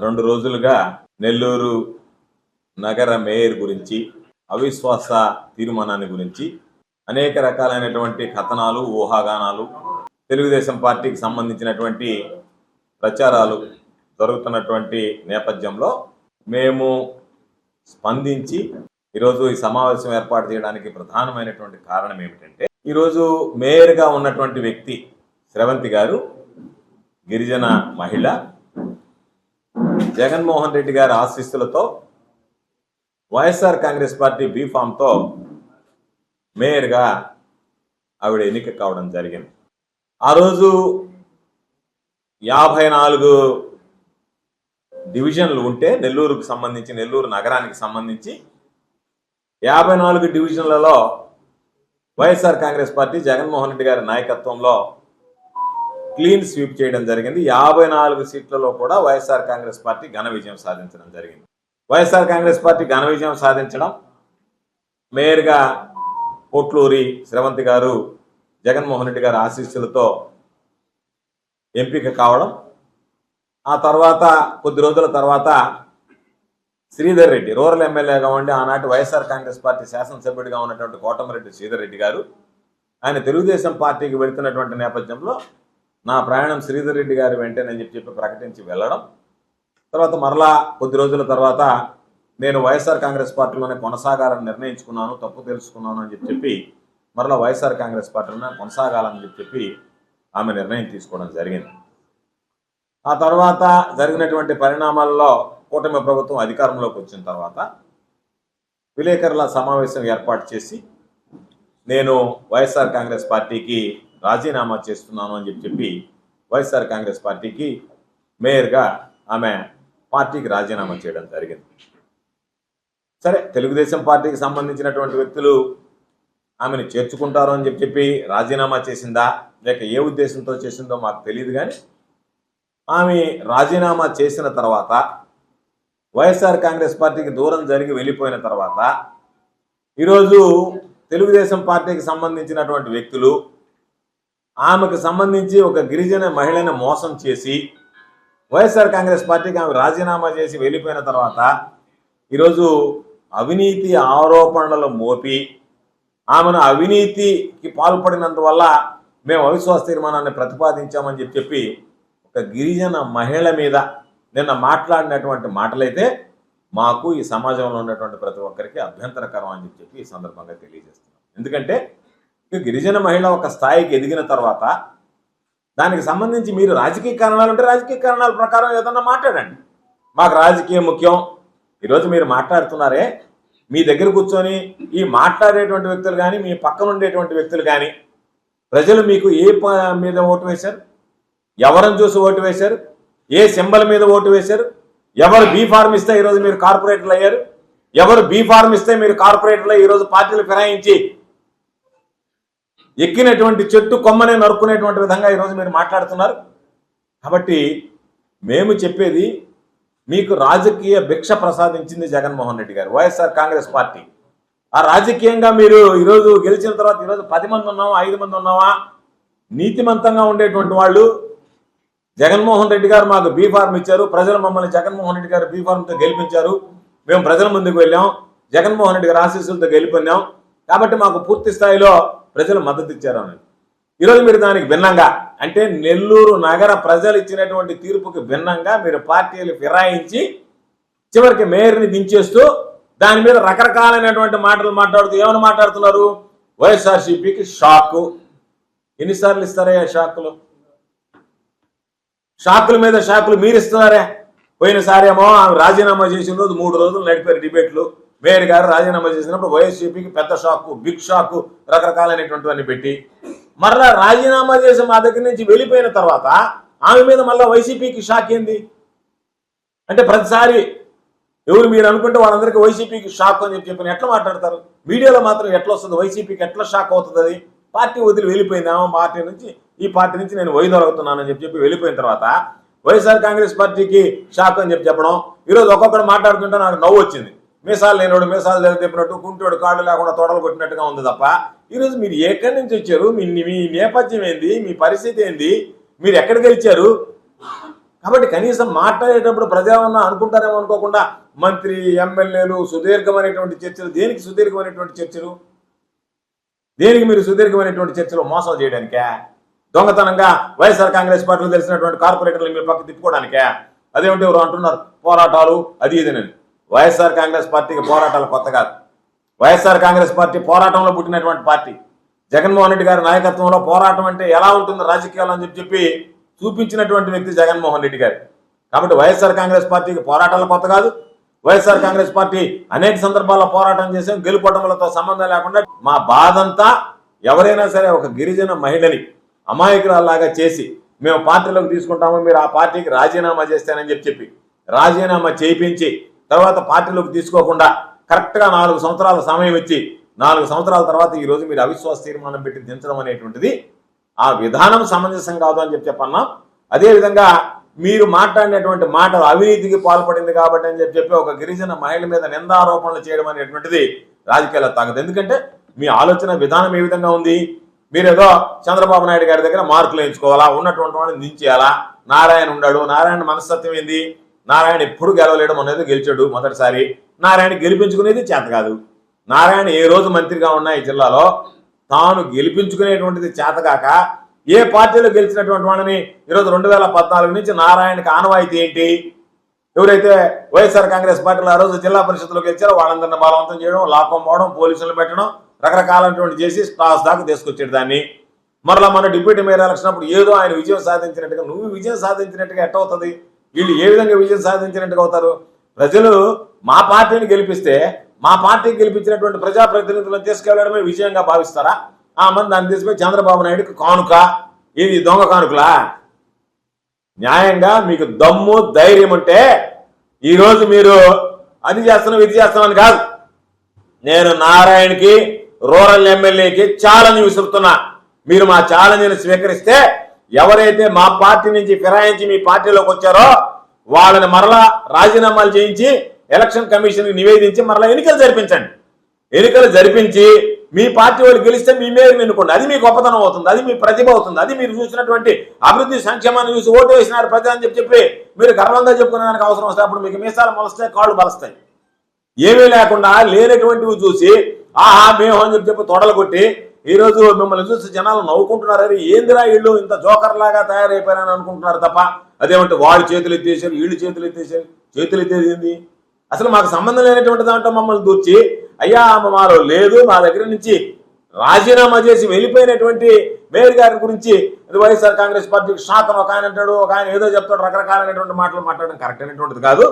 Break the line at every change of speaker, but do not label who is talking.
రెండు రోజులుగా నెల్లూరు నగర మేయర్ గురించి అవిశ్వాస తీర్మానాన్ని గురించి అనేక రకాలైనటువంటి కథనాలు ఊహాగానాలు తెలుగుదేశం పార్టీకి సంబంధించినటువంటి ప్రచారాలు జరుగుతున్నటువంటి నేపథ్యంలో మేము స్పందించి ఈరోజు ఈ సమావేశం ఏర్పాటు చేయడానికి ప్రధానమైనటువంటి కారణం ఏమిటంటే ఈరోజు మేయర్గా ఉన్నటువంటి వ్యక్తి స్రవంతి గారు గిరిజన మహిళ జగన్మోహన్ రెడ్డి గారి ఆశీస్సులతో వైఎస్ఆర్ కాంగ్రెస్ పార్టీ బీఫామ్తో మేయర్గా ఆవిడ ఎన్నిక కావడం జరిగింది. ఆ రోజు యాభై నాలుగు డివిజన్లు ఉంటే నెల్లూరుకు సంబంధించి నెల్లూరు నగరానికి సంబంధించి యాభై నాలుగు డివిజన్లలో వైఎస్ఆర్ కాంగ్రెస్ పార్టీ జగన్మోహన్ రెడ్డి గారి నాయకత్వంలో క్లీన్ స్వీప్ చేయడం జరిగింది. యాభై నాలుగు సీట్లలో కూడా వైఎస్ఆర్ కాంగ్రెస్ పార్టీ ఘన విజయం సాధించడం జరిగింది. వైఎస్ఆర్ కాంగ్రెస్ పార్టీ ఘన విజయం సాధించడం మేయర్గా పోట్లూరి శ్రవంతి గారు జగన్మోహన్ రెడ్డి గారి ఆశీస్సులతో ఎంపిక కావడం. ఆ తర్వాత కొద్ది రోజుల తర్వాత శ్రీధర్ రెడ్డి రూరల్ ఎమ్మెల్యేగా ఉండి ఆనాటి వైఎస్ఆర్ కాంగ్రెస్ పార్టీ శాసనసభ్యుడిగా ఉన్నటువంటి కోటమిరెడ్డి శ్రీధర్ రెడ్డి గారు ఆయన తెలుగుదేశం పార్టీకి వెళుతున్నటువంటి నేపథ్యంలో నా ప్రయాణం శ్రీధర్ రెడ్డి గారి వెంటనే చెప్పి చెప్పి ప్రకటించి వెళ్ళడం. తర్వాత మరలా కొద్ది రోజుల తర్వాత నేను వైఎస్ఆర్ కాంగ్రెస్ పార్టీలోనే కొనసాగాలని నిర్ణయించుకున్నాను తప్పు తెలుసుకున్నాను అని చెప్పి చెప్పి మరలా వైఎస్ఆర్ కాంగ్రెస్ పార్టీలోనే కొనసాగాలని చెప్పి చెప్పి ఆమె నిర్ణయం తీసుకోవడం జరిగింది. ఆ తర్వాత జరిగినటువంటి పరిణామాల్లో కూటమి ప్రభుత్వం అధికారంలోకి వచ్చిన తర్వాత విలేకరుల సమావేశం ఏర్పాటు చేసి నేను వైఎస్ఆర్ కాంగ్రెస్ పార్టీకి రాజీనామా చేస్తున్నాను అని చెప్పి చెప్పి వైఎస్ఆర్ కాంగ్రెస్ పార్టీకి మేయర్గా ఆమె పార్టీకి రాజీనామా చేయడం జరిగింది. సరే తెలుగుదేశం పార్టీకి సంబంధించినటువంటి వ్యక్తులు ఆమెను చేర్చుకుంటారు అని చెప్పి చెప్పి రాజీనామా చేసిందా? లేక ఏ ఉద్దేశంతో చేసిందో మాకు తెలియదు కానీ ఆమె రాజీనామా చేసిన తర్వాత వైఎస్ఆర్ కాంగ్రెస్ పార్టీకి దూరం జరిగి వెళ్ళిపోయిన తర్వాత ఈరోజు తెలుగుదేశం పార్టీకి సంబంధించినటువంటి వ్యక్తులు ఆమెకు సంబంధించి ఒక గిరిజన మహిళను మోసం చేసి వైఎస్ఆర్ కాంగ్రెస్ పార్టీకి ఆమె రాజీనామా చేసి వెళ్ళిపోయిన తర్వాత ఈరోజు అవినీతి ఆరోపణలు మోపి ఆమెను అవినీతికి పాల్పడినందువల్ల మేము అవిశ్వాస తీర్మానాన్ని ప్రతిపాదించామని చెప్పి చెప్పి ఒక గిరిజన మహిళ మీద నిన్న మాట్లాడినటువంటి మాటలైతే మాకు ఈ సమాజంలో ఉన్నటువంటి ప్రతి ఒక్కరికి అభ్యంతరకరం అని చెప్పి ఈ సందర్భంగా తెలియజేస్తున్నాం. ఎందుకంటే గిరిజన మహిళ ఒక స్థాయికి ఎదిగిన తర్వాత దానికి సంబంధించి మీరు రాజకీయ కారణాలు ఉంటే రాజకీయ కారణాల ప్రకారం ఏదన్నా మాట్లాడండి. మాకు రాజకీయం ముఖ్యం. ఈరోజు మీరు మాట్లాడుతున్నారే మీ దగ్గర కూర్చొని ఈ మాట్లాడేటువంటి వ్యక్తులు కానీ మీ పక్కన ఉండేటువంటి వ్యక్తులు కానీ ప్రజలు మీకు ఏ మీద ఓటు వేశారు? ఎవరిని చూసి ఓటు వేశారు? ఏ సింబల్ మీద ఓటు వేశారు? ఎవరు బీ ఫార్మ్ ఇస్తే ఈరోజు మీరు కార్పొరేటర్లు అయ్యారు? ఎవరు బీ ఫార్మ్ ఇస్తే మీరు కార్పొరేటర్లు అయ్యి ఈరోజు పార్టీలు ఫిరాయించి ఎక్కినటువంటి చెట్టు కొమ్మనే నరుక్కునేటువంటి విధంగా ఈరోజు మీరు మాట్లాడుతున్నారు. కాబట్టి మేము చెప్పేది మీకు రాజకీయ భిక్ష ప్రసాదించింది జగన్మోహన్ రెడ్డి గారు వైఎస్ఆర్ కాంగ్రెస్ పార్టీ. ఆ రాజకీయంగా మీరు ఈరోజు గెలిచిన తర్వాత ఈరోజు పది మంది ఉన్నావా ఐదు మంది ఉన్నావా? నీతిమంతంగా ఉండేటువంటి వాళ్ళు జగన్మోహన్ రెడ్డి గారు మాకు బీ ఫార్మ్ ఇచ్చారు ప్రజలు మమ్మల్ని జగన్మోహన్ రెడ్డి గారు బీ ఫార్మ్తో గెలిపించారు. మేము ప్రజల ముందుకు వెళ్ళాం జగన్మోహన్ రెడ్డి గారు ఆశీస్సులతో గెలిపొందాం. కాబట్టి మాకు పూర్తి స్థాయిలో ప్రజలు మద్దతు ఇచ్చారు అని ఈరోజు మీరు దానికి భిన్నంగా అంటే నెల్లూరు నగర ప్రజలు ఇచ్చినటువంటి తీర్పుకి భిన్నంగా మీరు పార్టీలు ఫిరాయించి చివరికి మేయర్ని దించేస్తూ దాని మీద రకరకాలైనటువంటి మాటలు మాట్లాడుతూ ఏమని మాట్లాడుతున్నారు? వైఎస్ఆర్సీపీకి షాకు. ఎన్నిసార్లు ఇస్తారయ్యా షాకులు? షాకుల మీద షాకులు మీరు ఇస్తున్నారే? పోయినసారేమో ఆమె రాజీనామా చేసిన రోజు మూడు రోజులు నడిపారు డిబేట్లు. మేయర్ గారు రాజీనామా చేసినప్పుడు వైఎస్సీపీకి పెద్ద షాకు బిగ్ షాకు రకరకాలైనటువంటివన్నీ పెట్టి మరలా రాజీనామా చేసి మా దగ్గర నుంచి వెళ్ళిపోయిన తర్వాత ఆమె మీద మళ్ళీ వైసీపీకి షాక్ ఏంది? అంటే ప్రతిసారి ఎవరు మీరు అనుకుంటే వాళ్ళందరికీ వైసీపీకి షాక్ అని చెప్పి చెప్పిన ఎట్లా మాట్లాడతారు? మీడియాలో మాత్రం ఎట్లా వస్తుంది? వైసీపీకి ఎట్లా షాక్ అవుతుంది అది పార్టీ వదిలి వెళ్ళిపోయింది ఆమె పార్టీ నుంచి ఈ పార్టీ నుంచి నేను వైదొలగుతున్నానని చెప్పి చెప్పి వెళ్ళిపోయిన తర్వాత వైఎస్ఆర్ కాంగ్రెస్ పార్టీకి షాక్ అని చెప్పి చెప్పడం. ఈరోజు ఒక్కొక్కడు మాట్లాడుతుంటే నాకు నవ్వు వచ్చింది. మీసాలు లేనివాడు మీసాలు లేవు కుంటోడు కాళ్ళు లేకుండా తొడలు కొట్టినట్టుగా ఉంది తప్ప ఈరోజు మీరు ఎక్కడి నుంచి వచ్చారు? మీ మీ నేపథ్యం ఏంది? మీ పరిస్థితి ఏంది? మీరు ఎక్కడికి వచ్చారు కాబట్టి కనీసం మాట్లాడేటప్పుడు ప్రజామన్నా అనుకుంటారేమో అనుకోకుండా మంత్రి ఎమ్మెల్యేలు సుదీర్ఘమైనటువంటి చర్చలు దేనికి సుదీర్ఘమైనటువంటి చర్చలు? దేనికి మీరు సుదీర్ఘమైనటువంటి చర్చలు మోసం చేయడానికే? దొంగతనంగా వైఎస్ఆర్ కాంగ్రెస్ పార్టీలో తెలిసినటువంటి కార్పొరేటర్లు మీ పక్క తిప్పుకోవడానికే అదేమిటి ఎవరు అంటున్నారు? పోరాటాలు అది ఇదేనండి వైఎస్ఆర్ కాంగ్రెస్ పార్టీకి పోరాటాలు కొత్త కాదు. వైఎస్ఆర్ కాంగ్రెస్ పార్టీ పోరాటంలో పుట్టినటువంటి పార్టీ. జగన్మోహన్ రెడ్డి గారి నాయకత్వంలో పోరాటం అంటే ఎలా ఉంటుందో రాజకీయాలు అని చెప్పి చెప్పి చూపించినటువంటి వ్యక్తి జగన్మోహన్ రెడ్డి గారు. కాబట్టి వైఎస్ఆర్ కాంగ్రెస్ పార్టీకి పోరాటాలు కొత్త కాదు. వైఎస్ఆర్ కాంగ్రెస్ పార్టీ అనేక సందర్భాల్లో పోరాటం చేసాం గెలుపటములతో సంబంధం లేకుండా మా బాధంతా ఎవరైనా సరే ఒక గిరిజన మహిళని అమాయకురాల్లాగా చేసి మేము పార్టీలోకి తీసుకుంటాము మీరు ఆ పార్టీకి రాజీనామా చేస్తానని చెప్పి చెప్పి రాజీనామా చేయించి తర్వాత పార్టీలోకి తీసుకోకుండా కరెక్ట్గా నాలుగు సంవత్సరాల సమయం ఇచ్చి నాలుగు సంవత్సరాల తర్వాత ఈ రోజు మీరు అవిశ్వాస తీర్మానం పెట్టి దించడం అనేటువంటిది ఆ విధానం సమంజసం కాదు అని చెప్పి చెప్పన్నాం. అదేవిధంగా మీరు మాట్లాడినటువంటి మాటలు అవినీతికి పాల్పడింది కాబట్టి అని చెప్పి చెప్పి ఒక గిరిజన మహిళ మీద నిందారోపణలు చేయడం అనేటువంటిది రాజకీయాల్లో తగదు ఎందుకంటే మీ ఆలోచన విధానం ఏ విధంగా ఉంది? మీరేదో చంద్రబాబు నాయుడు గారి దగ్గర మార్కులు వేయించుకోవాలా? ఉన్నటువంటి వాళ్ళని దించేయాలా? నారాయణ ఉన్నాడు నారాయణ మనస్తత్వం ఏంది? నారాయణ ఎప్పుడు గెలవలేడం అనేది గెలిచాడు మొదటిసారి. నారాయణ గెలిపించుకునేది చేత కాదు. నారాయణ ఏ రోజు మంత్రిగా ఉన్నా ఈ జిల్లాలో తాను గెలిపించుకునేటువంటిది చేతగాక ఏ పార్టీలో గెలిచినటువంటి వాళ్ళని ఈరోజు రెండు వేల పద్నాలుగు నుంచి నారాయణకి ఆనవాయితీ ఏంటి? ఎవరైతే వైఎస్ఆర్ కాంగ్రెస్ పార్టీలో ఆ రోజు జిల్లా పరిషత్లో గెలిచారో వాళ్ళందరినీ బలవంతం చేయడం లాకం పోవడం పోలీసులు పెట్టడం రకరకాలైనటువంటి చేసి స్టాస్ దాకా తీసుకొచ్చాడు దాన్ని. మరలా మన డిప్యూటీ మేయర్ ఎలక్షన్ అప్పుడు ఏదో ఆయన విజయం సాధించినట్టుగా నువ్వు విజయం సాధించినట్టుగా ఎట్ట అవుతుంది? వీళ్ళు ఏ విధంగా విజయం సాధించినట్టుగా అవుతారు? ప్రజలు మా పార్టీని గెలిపిస్తే మా పార్టీకి గెలిపించినటువంటి ప్రజాప్రతినిధులను తీసుకెళ్ళడమే విజయంగా భావిస్తారా? ఆ మంది దాన్ని తీసుకుని చంద్రబాబు నాయుడుకి కానుక. ఇది దొంగ కానుకలా? న్యాయంగా మీకు దమ్ము ధైర్యం ఉంటే ఈరోజు మీరు అది చేస్తున్నాం ఇది చేస్తామని కాదు. నేను నారాయణకి రూరల్ ఎమ్మెల్యేకి ఛాలెంజ్ విసురుతున్నా. మీరు మా ఛాలెంజ్ని స్వీకరిస్తే ఎవరైతే మా పార్టీ నుంచి ఫిరాయించి మీ పార్టీలోకి వచ్చారో వాళ్ళని మరలా రాజీనామాలు చేయించి ఎలక్షన్ కమిషన్కి నివేదించి మరలా ఎన్నికలు జరిపించండి. ఎన్నికలు జరిపించి మీ పార్టీ వాళ్ళు గెలిస్తే మీ మేరకు ఎన్నుకోండి. అది మీ గొప్పతనం అవుతుంది. అది మీ ప్రతిభ అవుతుంది. అది మీరు చూసినటువంటి అభివృద్ధి సంక్షేమాన్ని చూసి ఓటు వేసినారు ప్రజలు అని చెప్పి చెప్పి మీరు గర్వంగా చెప్పుకునేదానికి అవసరం వస్తే అప్పుడు మీకు మీసాలు మొలుస్తాయి కాళ్ళు బలుస్తాయి. ఏమీ లేకుండా లేనటువంటివి చూసి ఆహా మేము అని చెప్పి చెప్పి తొడలు కొట్టి ఈరోజు మిమ్మల్ని చూసి జనాలు నవ్వుకుంటున్నారు అరే ఏందిరా వీళ్ళు ఇంత జోకర్ లాగా తయారైపోయారని అనుకుంటున్నారు తప్ప అదేమంటే వాడి చేతులు ఎత్తేసారు వీళ్ళు చేతులు ఎత్తేసారు చేతులు ఎత్తేది అసలు మాకు సంబంధం లేనటువంటి దాంట్లో మమ్మల్ని దూర్చి? అయ్యా మాలో లేదు మా దగ్గర నుంచి రాజీనామా చేసి వెళ్ళిపోయినటువంటి మేయర్ గారి గురించి వైఎస్ఆర్ కాంగ్రెస్ పార్టీకి షాక్ ఒక ఆయన అంటాడు ఒక ఆయన ఏదో చెప్తాడు రకరకాలైనటువంటి మాటలు మాట్లాడడం కరెక్ట్ అయినటువంటిది కాదు.